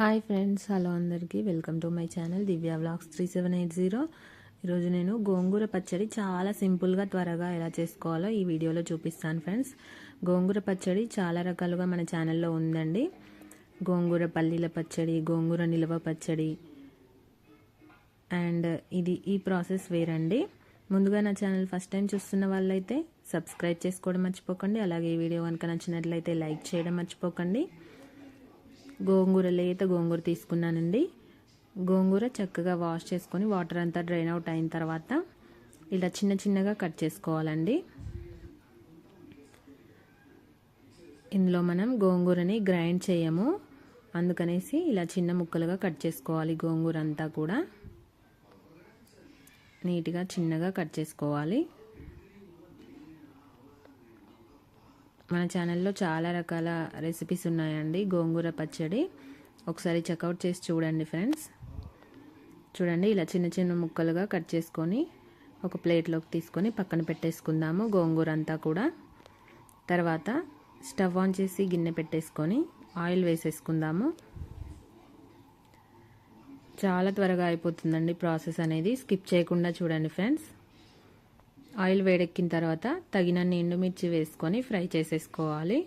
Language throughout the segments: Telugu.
హాయ్ ఫ్రెండ్స్ హలో అందరికీ. Welcome to my channel Divya vlogs three seven eight zero. ఈరోజు నేను గోంగూర పచ్చడి చాలా సింపుల్గా త్వరగా ఎలా చేసుకోవాలో ఈ వీడియోలో చూపిస్తాను ఫ్రెండ్స్. గోంగూర పచ్చడి చాలా రకాలుగా మన ఛానల్లో ఉందండి. గోంగూర పల్లీల పచ్చడి గోంగూర నిల్వ పచ్చడి. అండ్ ఇది ఈ ప్రాసెస్ వేరండి. ముందుగా నా ఛానల్ ఫస్ట్ టైం చూస్తున్న వాళ్ళైతే సబ్స్క్రైబ్ చేసుకోవడం మర్చిపోకండి. అలాగే ఈ వీడియో కనుక నచ్చినట్లయితే లైక్ చేయడం మర్చిపోకండి. గోంగూర లేత గోంగూర తీసుకున్నానండి. గోంగూర చక్కగా వాష్ చేసుకొని వాటర్ అంతా డ్రైన్ అవుట్ అయిన తర్వాత ఇలా చిన్న చిన్నగా కట్ చేసుకోవాలండి. ఇందులో మనం గోంగూరని గ్రైండ్ చేయము. అందుకనేసి ఇలా చిన్న ముక్కలుగా కట్ చేసుకోవాలి గోంగూర అంతా కూడా. నీట్గా చిన్నగా కట్ చేసుకోవాలి. మన ఛానల్లో చాలా రకాల రెసిపీస్ ఉన్నాయండి. గోంగూర పచ్చడి. ఒకసారి చెక్అవుట్ చేసి చూడండి ఫ్రెండ్స్ చూడండి ఇలా చిన్న చిన్న ముక్కలుగా కట్ చేసుకొని ఒక ప్లేట్లోకి తీసుకొని పక్కన పెట్టేసుకుందాము గోంగూర అంతా కూడా. తర్వాత స్టవ్ ఆన్ చేసి గిన్నె పెట్టేసుకొని ఆయిల్ వేసేసుకుందాము. చాలా త్వరగా అయిపోతుందండి ప్రాసెస్ అనేది. స్కిప్ చేయకుండా చూడండి ఫ్రెండ్స్ ఆయిల్ వేడెక్కిన తర్వాత తగినన్ని ఎండుమిర్చి వేసుకొని ఫ్రై చేసేసుకోవాలి.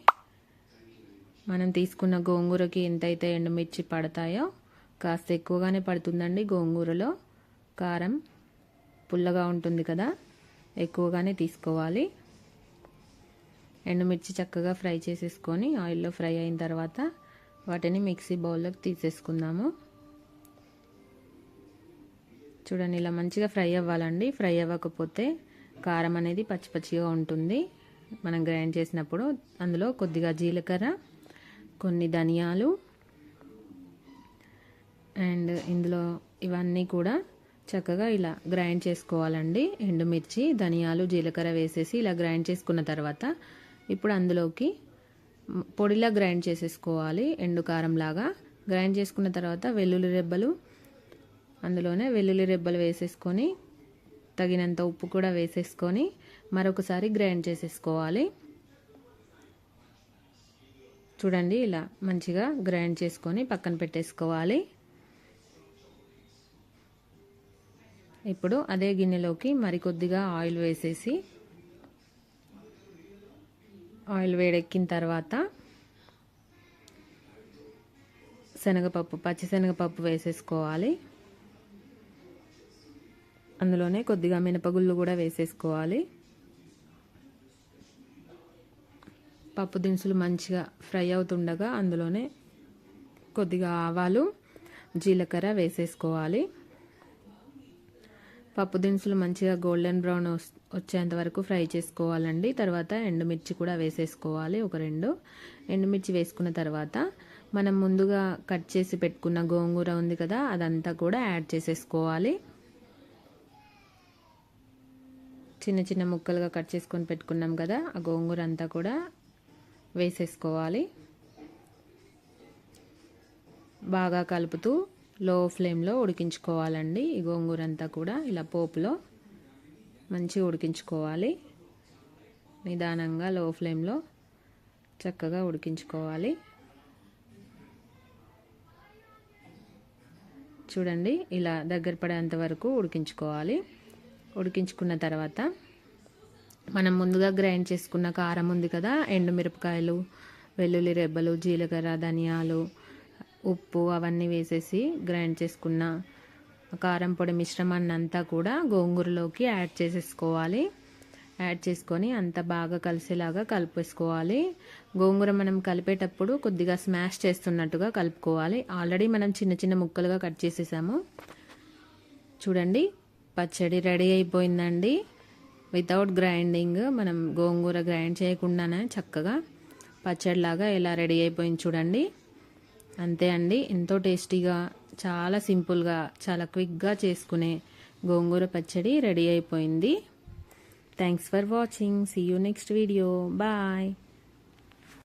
మనం తీసుకున్న గోంగూరకి ఎంతైతే ఎండుమిర్చి పడతాయో కాస్త ఎక్కువగానే పడుతుందండి గోంగూరలో. కారం పుల్లగా ఉంటుంది కదా ఎక్కువగానే తీసుకోవాలి. ఎండుమిర్చి చక్కగా ఫ్రై చేసేసుకొని ఆయిల్లో ఫ్రై అయిన తర్వాత వాటిని మిక్సీ బౌల్లోకి తీసేసుకుందాము. చూడండి ఇలా మంచిగా ఫ్రై అవ్వాలండి. ఫ్రై అవ్వకపోతే కారం అనేది పచ్చి పచ్చిగా ఉంటుంది. మనం గ్రైండ్ చేసినప్పుడు అందులో కొద్దిగా జీలకర్ర కొన్ని ధనియాలు అండ్ ఇందులో ఇవన్నీ కూడా చక్కగా ఇలా గ్రైండ్ చేసుకోవాలండి. ఎండుమిర్చి ధనియాలు జీలకర్ర వేసేసి ఇలా గ్రైండ్ చేసుకున్న తర్వాత ఇప్పుడు అందులోకి పొడిలా గ్రైండ్ చేసేసుకోవాలి. ఎండు కారంలాగా గ్రైండ్ చేసుకున్న తర్వాత వెల్లుల్లి రెబ్బలు అందులోనే వెల్లుల్లి రెబ్బలు వేసేసుకొని తగినంత ఉప్పు కూడా వేసేసుకొని మరొకసారి గ్రైండ్ చేసేసుకోవాలి. చూడండి ఇలా మంచిగా గ్రైండ్ చేసుకొని పక్కన పెట్టేసుకోవాలి. ఇప్పుడు అదే గిన్నెలోకి మరికొద్దిగా ఆయిల్ వేసేసి ఆయిల్ వేడెక్కిన తర్వాత శనగపప్పు పచ్చిశనగపప్పు వేసేసుకోవాలి. అందులోనే కొద్దిగా మినపగుళ్ళు కూడా వేసేసుకోవాలి. పప్పు దినుసులు మంచిగా ఫ్రై అవుతుండగా అందులోనే కొద్దిగా ఆవాలు జీలకర్ర వేసేసుకోవాలి. పప్పు దినుసులు మంచిగా గోల్డెన్ బ్రౌన్ వచ్చేంత వరకు ఫ్రై చేసుకోవాలండి. తర్వాత ఎండుమిర్చి కూడా వేసేసుకోవాలి ఒక రెండు. ఎండుమిర్చి వేసుకున్న తర్వాత మనం ముందుగా కట్ చేసి పెట్టుకున్న గోంగూర ఉంది కదా అదంతా కూడా యాడ్ చేసేసుకోవాలి. చిన్న చిన్న ముక్కలుగా కట్ చేసుకొని పెట్టుకున్నాం కదా ఆ గోంగూర అంతా కూడా వేసేసుకోవాలి. బాగా కలుపుతూ లో ఫ్లేమ్లో ఉడికించుకోవాలండి. ఈ గోంగూర అంతా కూడా ఇలా పోపులో మంచిగా ఉడికించుకోవాలి. నిదానంగా లో ఫ్లేమ్లో చక్కగా ఉడికించుకోవాలి. చూడండి ఇలా దగ్గర పడేంత వరకు ఉడికించుకోవాలి. ఉడికించుకున్న తర్వాత మనం ముందుగా గ్రైండ్ చేసుకున్న కారం ఉంది కదా ఎండుమిరపకాయలు వెల్లుల్లి రెబ్బలు జీలకర్ర ధనియాలు ఉప్పు అవన్నీ వేసేసి గ్రైండ్ చేసుకున్న కారం పొడి మిశ్రమాన్ని అంతా కూడా గోంగూరలోకి యాడ్ చేసేసుకోవాలి. యాడ్ చేసుకొని అంత బాగా కలిసేలాగా కలిపేసుకోవాలి. గోంగూర మనం కలిపేటప్పుడు కొద్దిగా స్మాష్ చేస్తున్నట్టుగా కలుపుకోవాలి. ఆల్రెడీ మనం చిన్న చిన్న ముక్కలుగా కట్ చేసేసాము. చూడండి పచ్చడి రెడీ అయిపోయిందండి. వితౌట్ గ్రైండింగ్ మనం గోంగూర గ్రైండ్ చేయకుండానే చక్కగా పచ్చడిలాగా ఎలా రెడీ అయిపోయింది చూడండి. అంతే అండి ఎంతో టేస్టీగా చాలా సింపుల్గా చాలా క్విక్గా చేసుకునే గోంగూర పచ్చడి రెడీ అయిపోయింది. Thanks for watching see you next video bye